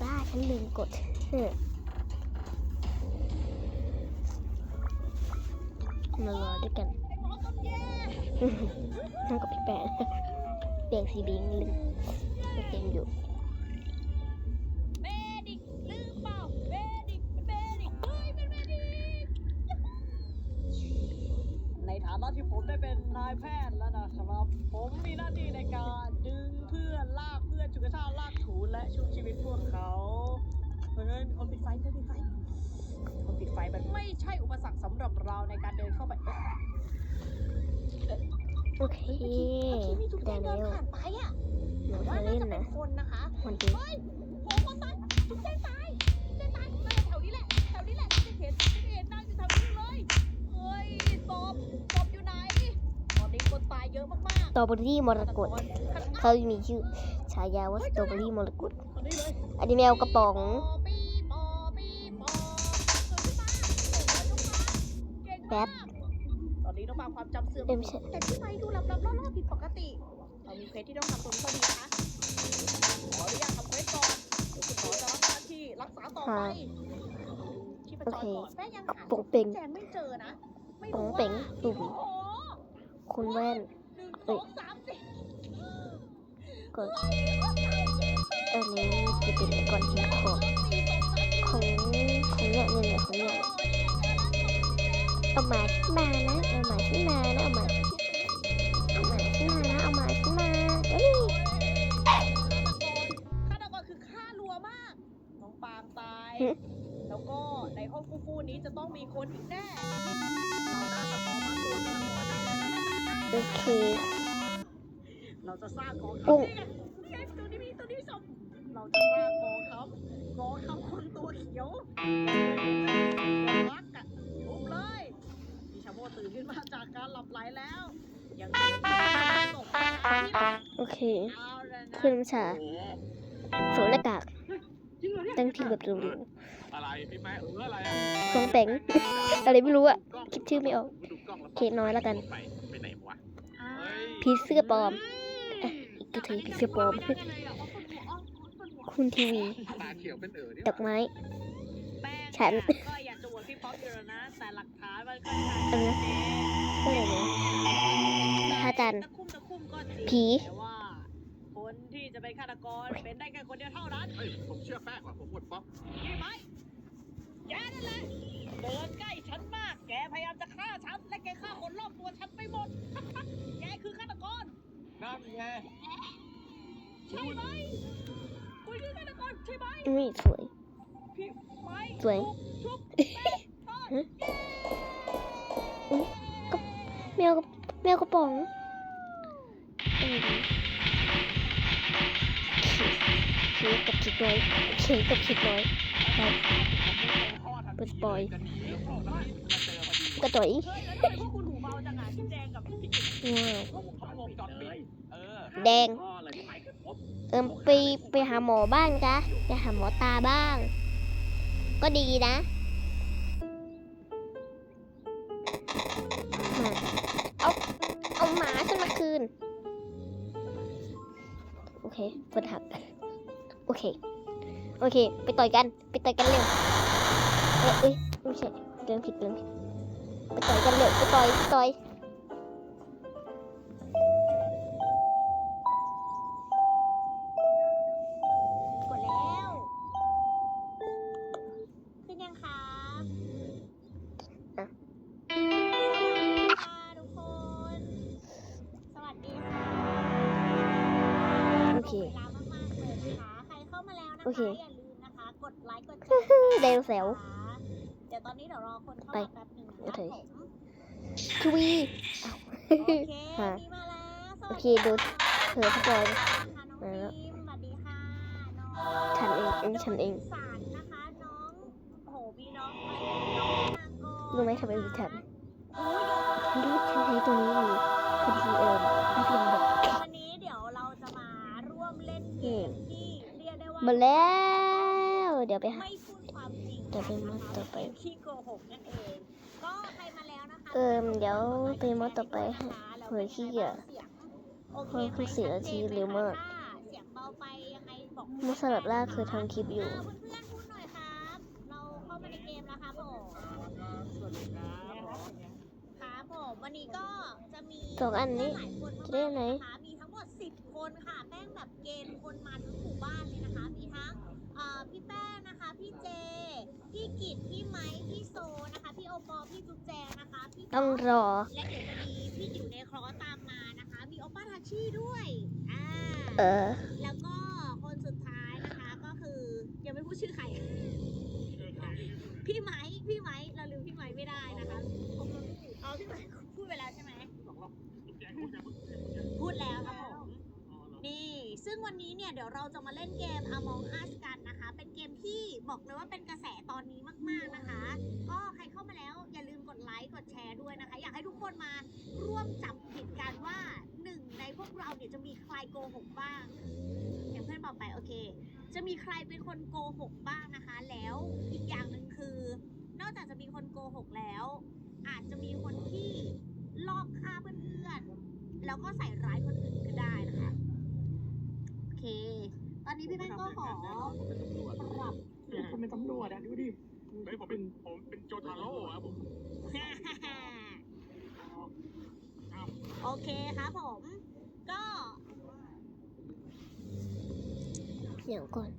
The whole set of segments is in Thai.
บ้าฉันลืมกดเออมารอด้วยกันนั่งกับพี่แปะเปลี่ยนสีบิงลืมเต็มอยู่ในฐานะที่ผมได้เป็นนายแพทย์แล้วนะครับ เพื่อนจุกกระชากลากถูและชุบชีวิตพวกเขาเพราะฉะนั้นคนปิดไฟคนปิดไฟคนปิดไฟมันไม่ใช่อุปสรรคสำหรับเราในการเดินเข้าไปเอ๊ะโอเคเมื่อกี้มีจุดแดได้งเดิแล้นวผ่านไปอะหนูแต่ว่าจะน่าเล่นจะเป็นนะคนนะคะวันนี้เฮ้ยโหคนตายจุดแดงตายจุดแดงตายน่าจะแถวนี้แหละแถวนี้แหละที่จะเห็นที่จะเห็นนั่งอยู่แถวนี้เลยเฮ้ยศพศพอยู่ไหนตอนนี้คนตายเยอะมากสตรอเบอรี่มๆรกตฆาตกรเขามีชื่อฉายาว่าสตรอเบอรี่มรกตคนนี้เลยอันนี้แมวกระป๋องปอปีปอปีปอเกิดขึ้นมาเก่งแป๊มากบตอนนี้น้องปาความจำเสื่อม เอ็มใช่ แต่พี่ไม้ดูหลับๆล่อๆผิดปกติเรามีเควสที่ต้องทำตรงนี้พอดีนะคะขออนุญาตทำเควสก่อนเดี๋ยวคุณหมอจะรับหน้าที่รักษาต่อไปที่ประจรก่อนแม่ยังหาปงเป่งแจงไม่เจอนะ ไม่ปรู้งว่าเป่งตุ่มโอ้โหคุณแว่น หนึ่งสองสามสี่ กดอันนี้จะเป็นก่อนทิ้งของของของเนี่ยเนี่ยเนี่ยของเนี่ยเอามาขึ้นมานะเอามาขึ้นมานะเอามาเอามาขึ้นมานะเอามาขึ้นมาเอ้ยฆาตกรคือฆ่ารัวมากน้องปางตาย แล้วก็ในห้องฟูฟูนี้จะต้องมีคนอีกแน่โอเค เราจะสร้างกองทัพกุ้งนี่ไงนี่ไงตัวนี้มีตัวนี้ชมเราจะสร้างกองทัพกองทัพคนตัวเขียวรักอะทุบเลยมีชาโมตื่นขึ้นมาจากการหลับไหลแล้ว ยังเหลืออีกสองศพนะครับโอเคเอาละนะขึ้นน้ำชาสวมหน้ากากจริงเหรอเนี่ยตั้งที่แบบหรูอะไรพี่แม่เอออะไรอะๆฟองแป๋งอะไรไม่รู้อะคิดชื่อไม่ออกดูกล้องแล้วเคสน้อยแล้วกันไปไปไหนวะอ่าเฮ้ยผีเสื้อปลอม อีกกระถือผีเสื้อปลอมคุณทีวีตาเขียวเป็นเอ๋อนี่ดอกไม้แป้งฉันเนี่ยก็อยากจะอวดพี่ป๊อปอยู่แล้วนะแต่หลักฐานมันค่อนข้างอะไรนะชัดเจนก็เลยเนี่ยพระจันทร์ตะคุ่มตะคุ่มก็จริงผีแต่ว่าคนที่จะเป็นฆาตกรเป็นได้แค่คนเดียวเท่านั้นเฮ้ยผมเชื่อแป้งว่ะผมหมดป๊อปใช่ไหมแกนั่นแหละเดินใกล้ฉันมาก แกพยายามจะฆ่าฉัน และแกฆ่าคนรอบตัวฉันไปหมด แกคือฆาตกร นั่นไงใช่ไหมคุณคือฆาตกรใช่ไหมนี่สวยพี่ไม้สวยชุบชุบแป้งทอดฮะแมวกระแมวกระป๋องเออเค้กกับคิดน้อยเค้กกับคิดน้อยครับเปิดปล่อยจะหนีออกแล้วมาเจอพอดีกระต่อยเฮ้ยแล้วทำไมพวกคุณหูเบาจังอะพี่แจงกับพี่กิ๊กว้ แดงพ่อเลยพี่ไม้คือผมเอิมไปไปหาหมอบ้างจ้ะไปหาหมอตาบ้าง ก็ดีนะมาเอาเอาหมาฉันมาคืน โอเคเปิดหัก โอเค โอเค ไปต่อยกัน ไปต่อยกันเร็ว เอ้ยเอ้ยไม่ใช่เรื่องผิดเรื่องผิด ไปต่อยกันเร็ว ไปต่อยไปต่อย อเคอย่าลืมนะคะกดไลค์กดแชร์ไดโนเสาร์นะคะเดี๋ยวตอนนี้เดี๋ยวรอคนเข้าไปมาแป๊บหนึงโอนะเคผมทีวีโอเคฮะมีมาแล้วสโอวัสเคดีดูค่ะเธอเขาบอยค่ะน้องมาแล้วฟิล์มสวัสดีค่ะน้องฉันเองเองฉันเองสารนะคะน้องโอ้โหมีน้องอะไรน้องนางกรรู้ไหมทำไมมีฉันโอ้ยเยอะฉันรู้ฉันใช้ตัวนี้อยู่ หมาแล้ว เดี๋ยวไปหา ไม่พูดความจริงเดี๋ยวไปมอดต่อไปเกมที่โกหกนั่นเองก็ใครมาแล้วนะคะเอิมเดี๋ยวไปมอดต่อไปให้นะคะแล้วเผื่อขี้เกียจโอเคเพิ่มขึ้นสี่นาทีเร็วมาก เสียงเบาไปยังไงบของมุสลับล่าคือทำคลิปอยู่เพื่อนๆพูดหน่อยครับ เราเข้ามาในเกมแล้วครับผมครับผมวันนี้ก็จะมีสองอันนี้หลายคนจะได้ไหนมากๆนะคะมี พี่แป้งนะคะ พี่เจ พี่กิตพี่ไม้พี่โซนะคะ พี่โอปอล์พี่จุ๊บแจงนะคะพี่ต้องรอ และเดี๋ยวจะมีพี่จิ๋วในคลอสตามมานะคะ มีโอป้าทาชิด้วยอ่าเออ แล้วก็คนสุดท้ายนะคะก็คือยังไม่พูดชื่อใคร พี่ไม้พี่ไม้เราลืมพี่ไม้ไม่ได้นะคะผมเอาพี่ไม้พูดไปแล้วใช่ไหมพูดแล้วครับผมนี่ ซึ่งวันนี้เนี่ยเดี๋ยวเราจะมาเล่นเกม Among Us กันนะคะ เป็นเกมที่บอกเลยว่าเป็นกระแสตอนนี้มาก ๆนะคะ ก็ใครเข้ามาแล้วอย่าลืมกดไลค์กดแชร์ด้วยนะคะ อยากให้ทุกคนมาร่วมจับผิดกันว่าหนึ่งในพวกเราเนี่ยจะมีใครโกหกบ้างอย่างเพื่อนบอกไปโอเค จะมีใครเป็นคนโกหกบ้างนะคะ แล้วอีกอย่างหนึ่งคือ นอกจากจะมีคนโกหกแล้ว อาจจะมีคนที่ลอบฆ่าเพื่อนๆแล้วก็ใส่ร้ายคนอื่นก็ได้นะคะ เค ตอนนี้พี่แป้งก็ขอปรับผมเป็นตำรวจอะดูดิเฮ้ยผมเป็นผมเป็นโจทาโร่อะผมโอเคครับผม ก็เดี๋ยวก่อน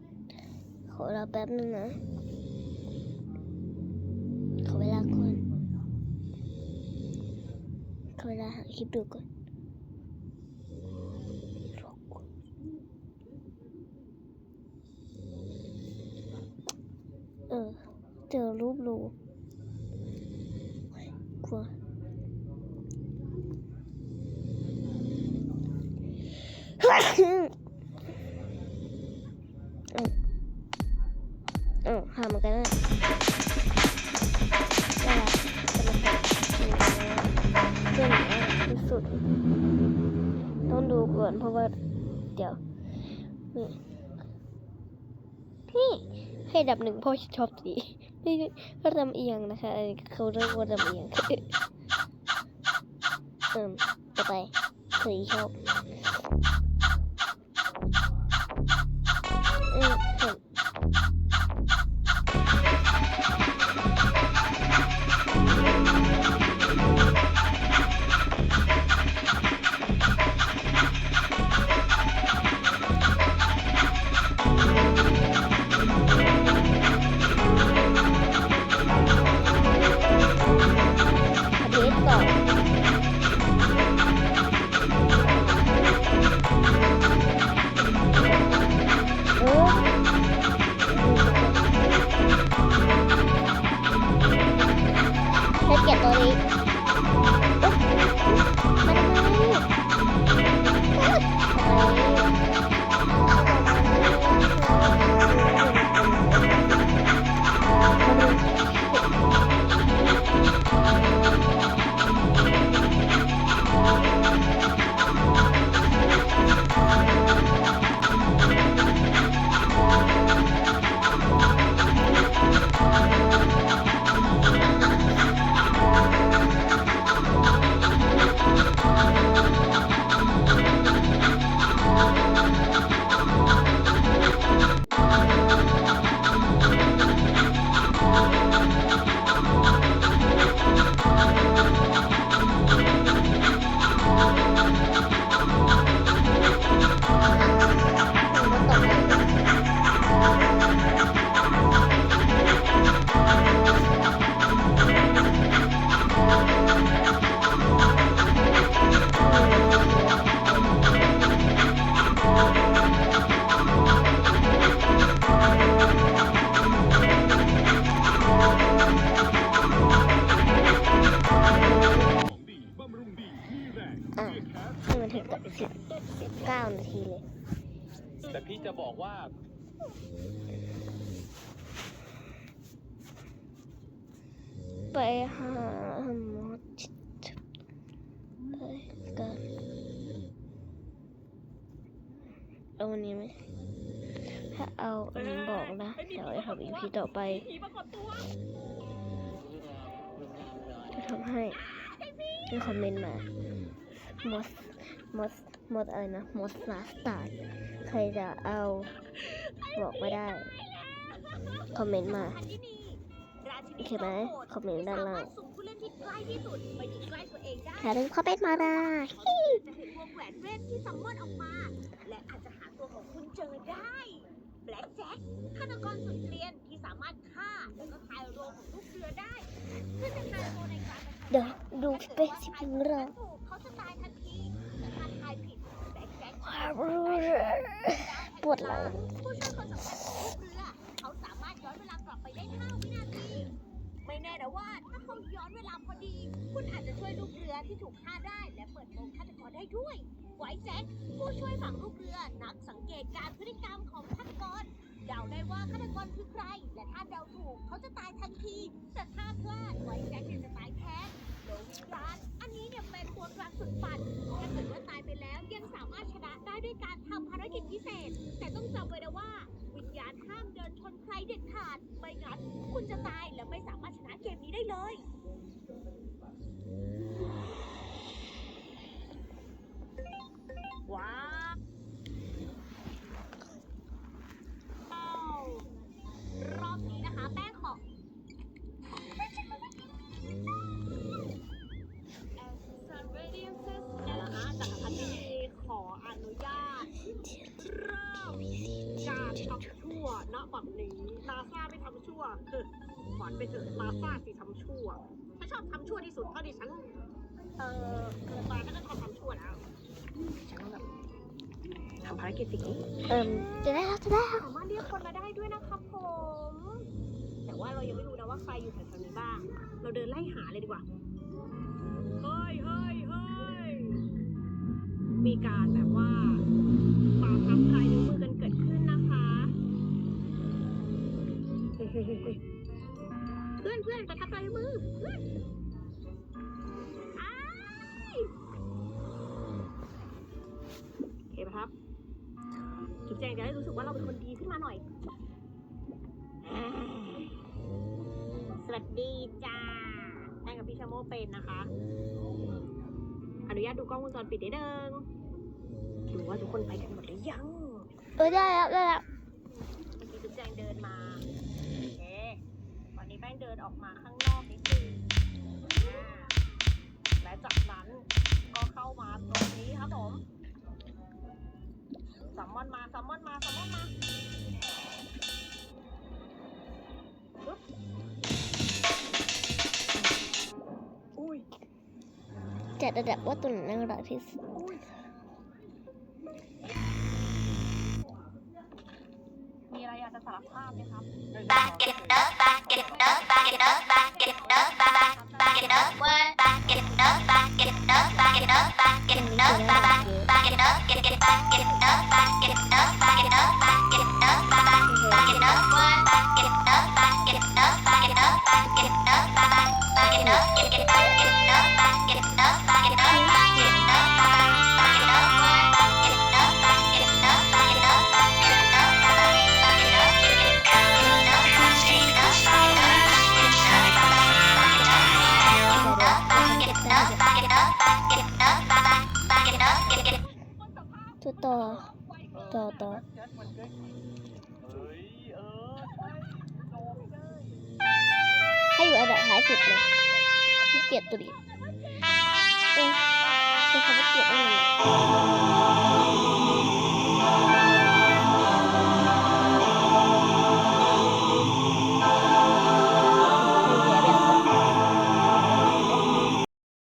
ขอเราแป๊บนึงนะ ขอเวลาก่อน ขอเวลาหาคลิปดูก่อนรอก่อนเออ เจอรูปรูกลัวเออหาเหมือนกันนะน่ารักสนุกเพื่อนที่สุด ต้องดูก่อนเพราะว่า เดี๋ยวนี่พี่ให้ดับหนึ่งเพราะชอบสี นี่ก็ลำเอียงนะคะเขาเรียกว่าลำเอียงเอิ่มต่อไปสีชอบ ไปหาหมอจิตไปกันเอาวันนี้ไหมถ้าเอาอันนี้บอกนะ เดี๋ยวจะทำอีพีต่อไปจะทำให้ในคอมเมนต์มามอสมอสหมดอะไรนะหมดลาสตาร์ใครจะเอาบอกไม่ได้ คอมเมนต์มา ทันที่นี่ราชินีโอเคไหมคอมเมนต์ด้านล่างสมรถส่งผู้เล่นที่ใกล้ที่สุดไปอยู่ใกล้ตัวเองได้อย่าลืมคอมเมนต์มานะเขาจะเห็นวงแหวนเวทที่ซัมมอนออกมา และอาจจะหาตัวของคุณเจอได้แบล็กแจ็คฆาตกรสุดเกลียนที่สามารถฆ่าแล้วก็ทายโรของลูกเรือได้เพื่อจะทายโรในการประชันเดี๋ยวดูเป็นสิบของเราถูกเขาจะตายทันทีแต่ถ้าทายผิดแบล็กแจ็คปวดหลังผู้ช่วยคนสำคัญของลูกเรือ เขาสามารถย้อนเวลากลับไปได้5วินาที ไม่แน่นะว่าถ้าเขาย้อนเวลาพอดี คุณอาจจะช่วยลูกเรือที่ถูกฆ่าได้ และเปิดโปงฆาตกรได้ด้วยไวแจ็คผู้ช่วยฝั่งลูกเรือนักสังเกตการพฤติกรรมของฆาตกรเดาได้ว่าฆาตกรคือใคร และถ้าเดาถูกเขาจะตายทันที แต่ถ้าพลาดไวแจ็คเนี่ยจะตายแทนโดยวิญญาณอันนี้เนี่ยเป็นตัวกลางสุดปั่นถ้าเกิดว่าตายไปแล้วยังสามารถชนะได้ด้วยการทำภารกิจพิเศษ แต่ต้องจำไว้นะว่า วิญญาณห้ามเดินชนใครเด็ดขาดไม่งั้นคุณจะตายและ ว้าวรอบนี้นะคะ แป้งของนะคะจักรพรรดิขออนุญาตเริ่มการทำชั่วณบัดนี้นาซาไม่ทำชั่วเออฝันไปเถอะนาซาสิท ชั่วฉันชอบทำชั่วที่สุดเท่าที่ฉันเออเกิดมาฉันก็ชอบทำชั่วแล้วฉันก็แบบทำภารกิจสิ่งนี้เอิ่มจะได้แล้วจะได้แล้วสามารถเรียกคนมาได้ด้วยนะครับผม แต่ว่าเรายังไม่รู้นะว่าใครอยู่แถวๆนี้บ้าง เราเดินไล่หาเลยดีกว่าเฮ้ยเฮ้ยเฮ้ยมีการแบบว่าปาทับลายนิ้วมือกันเกิดขึ้นนะคะเฮ้ยเฮ้ยเฮ้ยเฮ้ยเพื่อนเพื่อนกระทับลายนิ้วมือเพื่อนอ้ายโอเคไหมครับจุ๊บแจงจะได้รู้สึกว่าเราเป็นคนดีขึ้นมาหน่อยอ่าสวัสดีจ้าแป้งกับพี่ชาโมเป็นนะคะ อนุญาตดูกล้องวงจรปิดได้เดิงดูว่าทุกคนไปกันหมดหรือยัง เออได้แล้วได้แล้วเมื่อกี้จุ๊บแจงเดินมาโอเคตอนนี้ แป้งเดินออกมาข้างนอกนิดนึงอ่าและจากนั้นก็เข้ามาตรงนี้ครับผมซัมมอนมาซัมมอนมาซัมมอนมาปึ๊บอุ้ยจัดระดับว่าตัวไหนน่ารักที่สุดมีอะไรอยากจ สารภาพไหมครับ Back it up, back it up, back it up, back it up, back, back it up, what? Back it up, back it up, back it up, back เป็ it น ตัวต่อต่อต่อเฮ้ยเออใช่โดนเลยให้อยู่อันดับท้ายสุดเลยเกลียดตัวนี้เออคือคำว่าเกลียดได้เลย